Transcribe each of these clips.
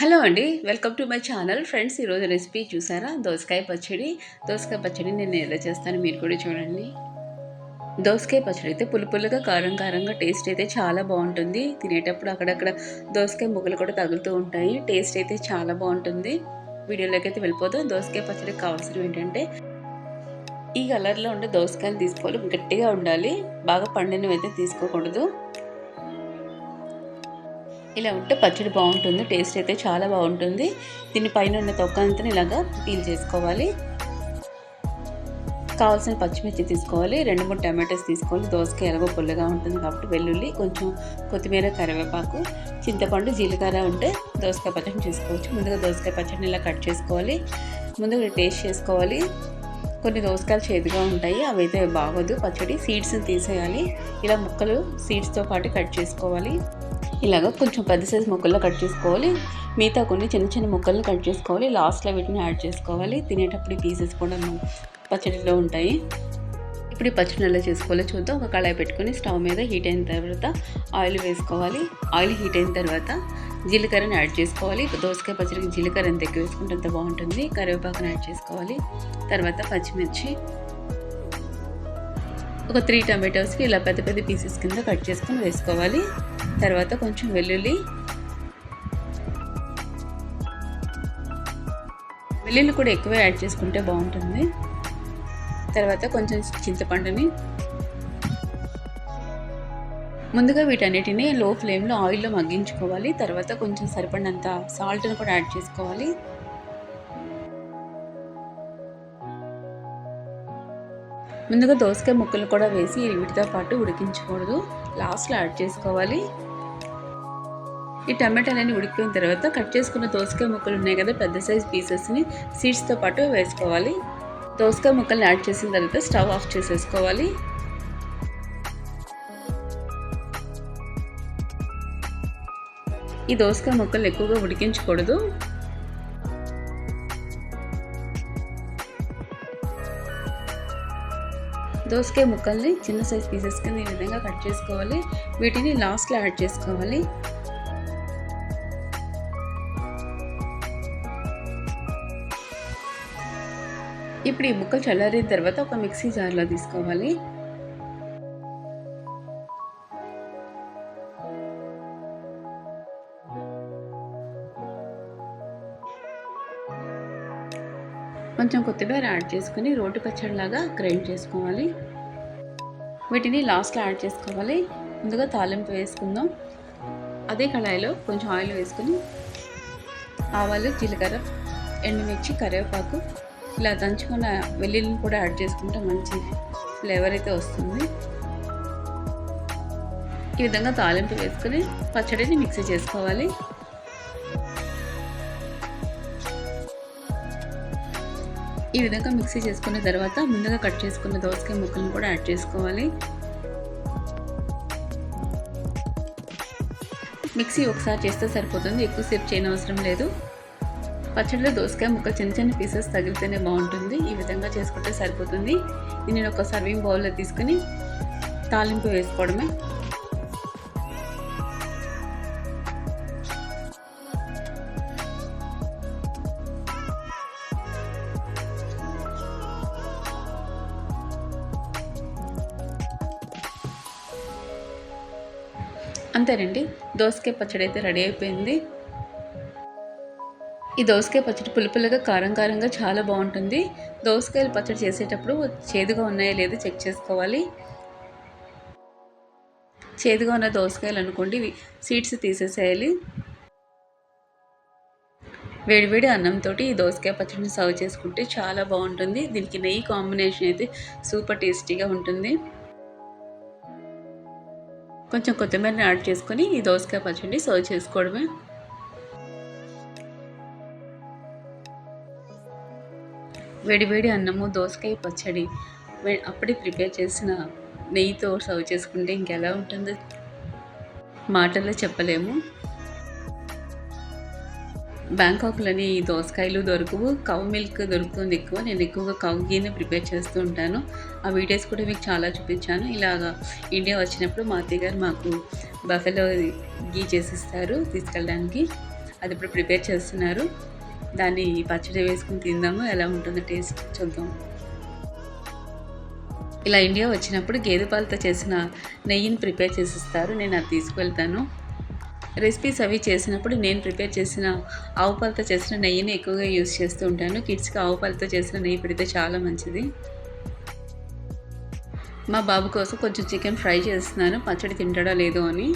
Hello అండి welcome to my channel. Friends ఈరోజు recipe చూసారా? దోసకాయ పచ్చడి. దోసకాయ పచ్చడి నేను ఎలా చేస్తాను మీరు కూడా చూడండి. దోసకాయ పచ్చడి అయితే పులుపులుగా కారం కారంగా టేస్ట్ అయితే చాలా బాగుంటుంది. తినేటప్పుడు అక్కడక్కడ దోసకాయ ముగ్గులు కూడా తగులుతూ ఉంటాయి. టేస్ట్ అయితే చాలా బాగుంటుంది. వీడియోలోకి అయితే వెళ్ళిపోదాం. దోసకాయ పచ్చడికి కావాల్సినవి ఏంటంటే ఈ కలర్లో ఉండే దోసకాయలు తీసుకోవాలి. గట్టిగా ఉండాలి. బాగా పండినవి అయితే తీసుకోకూడదు. ఇలా ఉంటే పచ్చడి బాగుంటుంది టేస్ట్ అయితే చాలా బాగుంటుంది. దీని పైన ఉన్న తొక్క అంతా ఇలాగా పీల్ చేసుకోవాలి. కావాల్సిన పచ్చిమిర్చి తీసుకోవాలి రెండు మూడు టమాటోస్ తీసుకోవాలి. దోసకాయ ఎలాగో పుల్లగా ఉంటుంది కాబట్టి వెల్లుల్లి కొంచెం కొత్తిమీర కరివేపాకు చింతపండు జీలకర్ర ఉంటే దోసకాయ పచ్చడిని చేసుకోవచ్చు. ముందుగా దోసకాయ పచ్చడిని ఇలా కట్ చేసుకోవాలి. ముందుగా టేస్ట్ చేసుకోవాలి. కొన్ని దోసకాయలు చేదుగా ఉంటాయి అవి అయితే బాగోదు. పచ్చడి సీడ్స్ని తీసేయాలి. ఇలా ముక్కలు సీడ్స్తో పాటు కట్ చేసుకోవాలి. ఇలాగ కొంచెం పెద్ద సైజ్ ముక్కల్లో కట్ చేసుకోవాలి. మిగతా కొన్ని చిన్న చిన్న ముక్కల్ని కట్ చేసుకోవాలి. లాస్ట్లో వీటిని యాడ్ చేసుకోవాలి. తినేటప్పుడు పీసెస్ కూడా పచ్చడిలో ఉంటాయి. ఇప్పుడు ఈ పచ్చడి ఎలా చేసుకోవాలో చూద్దాం. ఒక కళాయి పెట్టుకొని స్టవ్ మీద హీట్ అయిన తర్వాత ఆయిల్ వేసుకోవాలి. ఆయిల్ హీట్ అయిన తర్వాత జీలకర్రని యాడ్ చేసుకోవాలి. దోసకాయ పచ్చడికి జీలకర్ర ఎంత ఎక్కువ వేసుకుంటే అంత బాగుంటుంది. కరివేపాకుని యాడ్ చేసుకోవాలి. తర్వాత పచ్చిమిర్చి ఒక త్రీ టమాటోస్కి ఇలా పెద్ద పెద్ద పీసెస్ కింద కట్ చేసుకొని వేసుకోవాలి. తర్వాత కొంచెం వెల్లుల్లి. వెల్లుల్లి కూడా ఎక్కువ యాడ్ చేసుకుంటే బాగుంటుంది. తర్వాత కొంచెం చింతపండుని. ముందుగా వీటన్నిటిని లో ఫ్లేమ్లో ఆయిల్లో మగ్గించుకోవాలి. తర్వాత కొంచెం సరిపడినంత సాల్ట్ని కూడా యాడ్ చేసుకోవాలి. ముందుగా దోసకాయ ముక్కలు కూడా వేసి వీటితో పాటు ఉడికించకూడదు. లాస్ట్లో యాడ్ చేసుకోవాలి. ఈ టమాటాలన్నీ ఉడికిపోయిన తర్వాత కట్ చేసుకున్న దోసకాయ ముక్కలు ఉన్నాయి కదా పెద్ద సైజ్ పీసెస్ని సీడ్స్తో పాటు వేసుకోవాలి. దోసకాయ ముక్కల్ని యాడ్ చేసిన తర్వాత స్టవ్ ఆఫ్ చేసేసుకోవాలి. ఈ దోసకాయ ముక్కలు ఎక్కువగా ఉడికించకూడదు. దోసకాయ ముక్కల్ని చిన్న సైజ్ పీసెస్ కింద ఈ విధంగా కట్ చేసుకోవాలి. వీటిని లాస్ట్లో యాడ్ చేసుకోవాలి. ఇప్పుడు ఈ ముక్కలు చల్లారిన తర్వాత ఒక మిక్సీ జార్లో తీసుకోవాలి. కొంచెం కొత్తిమీర యాడ్ చేసుకుని రోటి పచ్చడిలాగా గ్రైండ్ చేసుకోవాలి. వీటిని లాస్ట్లో యాడ్ చేసుకోవాలి. ముందుగా తాలింపు వేసుకుందాం. అదే కళాయిలో కొంచెం ఆయిల్ వేసుకుని ఆవాలు జీలకర్ర ఎండుమిర్చి కరివేపాకు ఇలా దంచుకున్న వెల్లుల్లిని కూడా యాడ్ చేసుకుంటే మంచి ఫ్లేవర్ అయితే వస్తుంది. ఈ విధంగా తాలింపు వేసుకుని పచ్చడిని మిక్సీ చేసుకోవాలి. ఈ విధంగా మిక్సీ చేసుకున్న తర్వాత ముందుగా కట్ చేసుకున్న దోసకాయ ముక్కలను కూడా యాడ్ చేసుకోవాలి. మిక్సీ ఒకసారి చేస్తే సరిపోతుంది ఎక్కువసేపు చేయనవసరం లేదు. పచ్చడిలో దోసకాయ ముక్క చిన్న చిన్న పీసెస్ తగిలితేనే బాగుంటుంది ఈ విధంగా చేసుకుంటే సరిపోతుంది. నేను ఒక సర్వింగ్ బౌల్లో తీసుకుని తాలింపు వేసుకోవడమే. అంతేనండి. దోసకాయ పచ్చడి అయితే రెడీ అయిపోయింది. ఈ దోసకాయ పచ్చడి పులుపులుగా కారం కారంగా చాలా బాగుంటుంది. దోసకాయలు పచ్చడి చేసేటప్పుడు చేదుగా ఉన్నాయో లేదో చెక్ చేసుకోవాలి. చేదుగా ఉన్న దోసకాయలు అనుకోండి సీడ్స్ తీసేసేయాలి. వేడివేడి అన్నంతో ఈ దోసకాయ పచ్చడిని సర్వ్ చేసుకుంటే చాలా బాగుంటుంది. దీనికి నెయ్యి కాంబినేషన్ అయితే సూపర్ టేస్టీగా ఉంటుంది. కొంచెం కొత్తిమీరని యాడ్ చేసుకొని ఈ దోసకాయ పచ్చడి సర్వ్ చేసుకోవడమే. వేడివేడి అన్నము దోసకాయ పచ్చడి అప్పుడే ప్రిపేర్ చేసిన నెయ్యితో సర్వ్ చేసుకుంటే ఇంకెలా ఉంటుందో మాటల్లో చెప్పలేము. బ్యాంకాక్లోని ఈ దోసకాయలు దొరకవు కవ్ మిల్క్ దొరుకుతుంది ఎక్కువ. నేను ఎక్కువగా కవ్ గీని ప్రిపేర్ చేస్తూ ఉంటాను. ఆ వీడియోస్ కూడా మీకు చాలా చూపించాను. ఇలాగా ఇండియా వచ్చినప్పుడు మా అత్తయ్య గారు మాకు బఫెలో గీ చేసిస్తారు తీసుకెళ్ళడానికి. అది ఇప్పుడు ప్రిపేర్ చేస్తున్నారు. దాన్ని పచ్చడి వేసుకుని తిందాము. ఎలా ఉంటుందో టేస్ట్ చూద్దాం. ఇలా ఇండియా వచ్చినప్పుడు గేదె పాలతో చేసిన నెయ్యిని ప్రిపేర్ చేసిస్తారు. నేను అది తీసుకువెళ్తాను. రెసిపీస్ అవి చేసినప్పుడు నేను ప్రిపేర్ చేసిన ఆవు పాలతో చేసిన నెయ్యిని ఎక్కువగా యూస్ చేస్తూ ఉంటాను. కిడ్స్కి ఆవు పాలతో చేసిన నెయ్యి పెడితే చాలా మంచిది. మా బాబు కోసం కొంచెం చికెన్ ఫ్రై చేస్తున్నాను. పచ్చడి తింటాడో లేదో అని.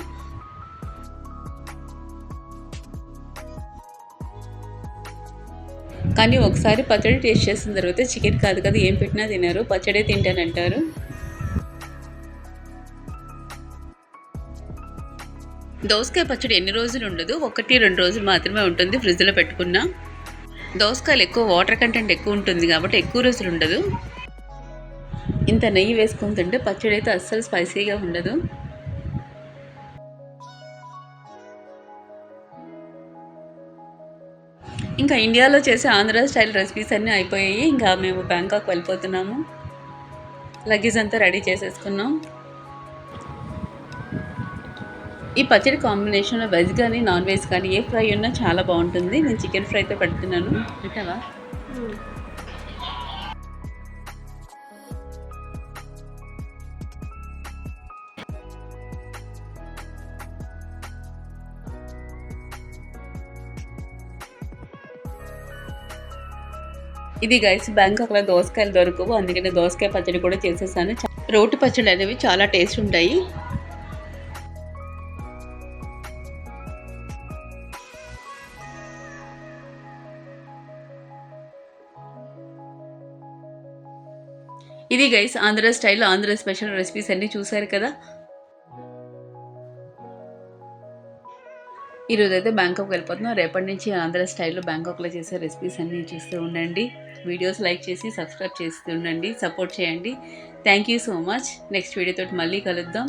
కానీ ఒకసారి పచ్చడి టేస్ట్ చేసిన తర్వాత చికెన్ కాదు కదా ఏం పెట్టినా తినరు. పచ్చడే తింటానంటారు. దోసకాయ పచ్చడి ఎన్ని రోజులు ఉండదు? ఒకటి రెండు రోజులు మాత్రమే ఉంటుంది ఫ్రిడ్జ్లో పెట్టుకున్నా. దోసకాయలు ఎక్కువ వాటర్ కంటెంట్ ఎక్కువ ఉంటుంది కాబట్టి ఎక్కువ రోజులు ఉండదు. ఇంత నెయ్యి వేసుకుని తింటే పచ్చడి అయితే అస్సలు స్పైసీగా ఉండదు. ఇంకా ఇండియాలో చేసే ఆంధ్ర స్టైల్ రెసిపీస్ అన్నీ అయిపోయాయి. ఇంకా మేము బ్యాంకాక్ వెళ్ళిపోతున్నాము. లగేజ్ అంతా రెడీ చేసేసుకున్నాం. ఈ పచ్చడి కాంబినేషన్లో వెజ్ కానీ నాన్ వెజ్ కానీ ఏ ఫ్రై ఉన్నా చాలా బాగుంటుంది. నేను చికెన్ ఫ్రైతో పెడుతున్నాను. పెట్టావా ఇది గైస్ బ్యాంకాక్లో దోసకాయలు దొరకవు. అందుకనే దోసకాయ పచ్చడి కూడా చేసేసాను. రోటి పచ్చడి అనేవి చాలా టేస్ట్ ఉంటాయి. ఇది guys Andhra style Andhra special recipes అన్నీ చూసారు కదా? ఈరోజు అయితే బ్యాంకాక్ వెళ్ళిపోతున్నాం. రేపటి నుంచి ఆంధ్ర స్టైల్లో బ్యాంకాక్లో చేసే రెసిపీస్ అన్నీ చూస్తూ ఉండండి. వీడియోస్ లైక్ చేసి సబ్స్క్రైబ్ చేస్తూ ఉండండి. సపోర్ట్ చేయండి. Thank you so much next వీడియోతో మళ్ళీ కలుద్దాం.